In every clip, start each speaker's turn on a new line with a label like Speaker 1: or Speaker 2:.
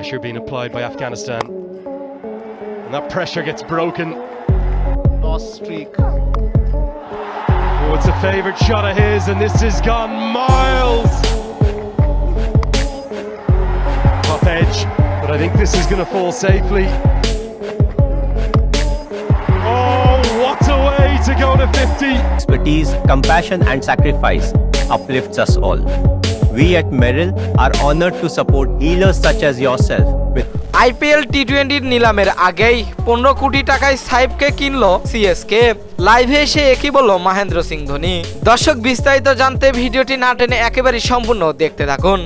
Speaker 1: Pressure being applied by Afghanistan. And that pressure gets broken.
Speaker 2: lost streak.
Speaker 1: Oh, it's a favourite shot of his, and this has gone miles. Top edge, but I think this is going to fall safely. Oh, what a way to go to 50.
Speaker 3: expertise, compassion, and sacrifice uplifts us all. We at Merrill are honored to support healers such as yourself
Speaker 4: IPL T টোয়েন্টির নিলামের আগেই পনেরো কোটি টাকায় সাইবকে কিনলো CSK লাইভে এসে একই বলল মহেন্দ্র সিং ধোনি। দর্শক বিস্তারিত জানতে ভিডিওটি না টেনে একেবারেই সম্পূর্ণ দেখতে থাকুন।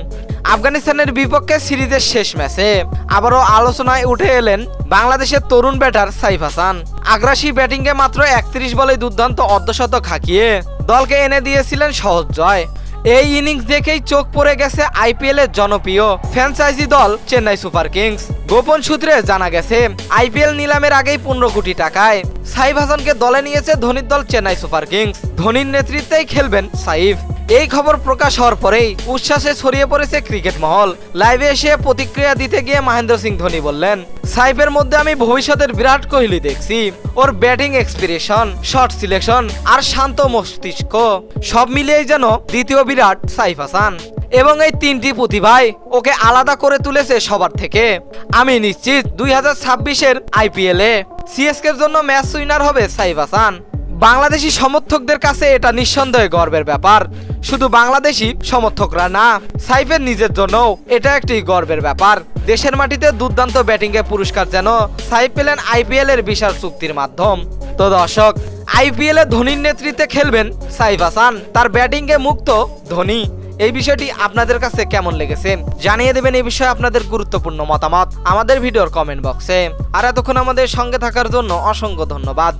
Speaker 4: আফগানিস্তানের বিপক্ষে সিরিজের শেষ ম্যাচে আবারও আলোচনায় উঠে এলেন বাংলাদেশের তরুণ ব্যাটার সাইফ হাসান। আগ্রাসী ব্যাটিংয়ে মাত্র একত্রিশ বলে দুর্দান্ত অর্ধশতক হাঁকিয়ে দলকে এনে দিয়েছিলেন সহজ জয়। এই ইনিংস দেখেই চোখ পড়ে গেছে আইপিএল এর জনপ্রিয় ফ্র্যাঞ্চাইজি দল চেন্নাই সুপার কিংস। গোপন সূত্রে জানা গেছে, আইপিএল নিলামের আগেই পনেরো কোটি টাকায় সাইফ হাসানকে দলে নিয়েছে ধোনির দল চেন্নাই সুপার কিংস। ধোনির নেতৃত্বেই খেলবেন সাইফ। এই খবর প্রকাশ হওয়ার পরেই উচ্ছ্বাসে ছড়িয়ে পড়েছে ক্রিকেট মহল। লাইভে এসে প্রতিক্রিয়া দিতে গিয়ে মহেন্দ্র সিং ধোনি বললেন, সাইফের মধ্যে আমি ভবিষ্যতের বিরাট কোহলি দেখছি। ওর ব্যাটিং এক্সপিরেশন, শট সিলেকশন আর শান্ত মস্তিষ্ক সব মিলিয়েই যেন দ্বিতীয় বিরাট সাইফ হাসান। এবং এই তিনটি প্রতিভাই ওকে আলাদা করে তুলেছে সবার থেকে। আমি নিশ্চিত দুই হাজার ছাব্বিশের আইপিএলে সিএসকের জন্য ম্যাচ উইনার হবে সাইফ হাসান। বাংলাদেশি সমর্থকদের কাছে এটা নিঃসন্দেহে গর্বের ব্যাপার। শুধু বাংলাদেশি সমর্থকরা না, সাইফের নিজের জন্যও এটা একটি গর্বের ব্যাপার। দেশের মাটিতে দুর্দান্ত ব্যাটিংয়ে পুরস্কার যেন সাইফ পেলেন আইপিএল এর বিশাল চুক্তির মাধ্যম। তো দর্শক, আইপিএল এ ধোনির নেতৃত্বে খেলবেন সাইফ হাসান। তার ব্যাটিংয়ে মুক্ত ধোনি। এই বিষয়টি আপনাদের কাছে কেমন লেগেছে? জানিয়ে দেবেন এই বিষয়ে আপনাদের গুরুত্বপূর্ণ মতামত আমাদের ভিডিওর কমেন্ট বক্সে। আর এতক্ষণ আমাদের সঙ্গে থাকার জন্য অসংখ্য ধন্যবাদ।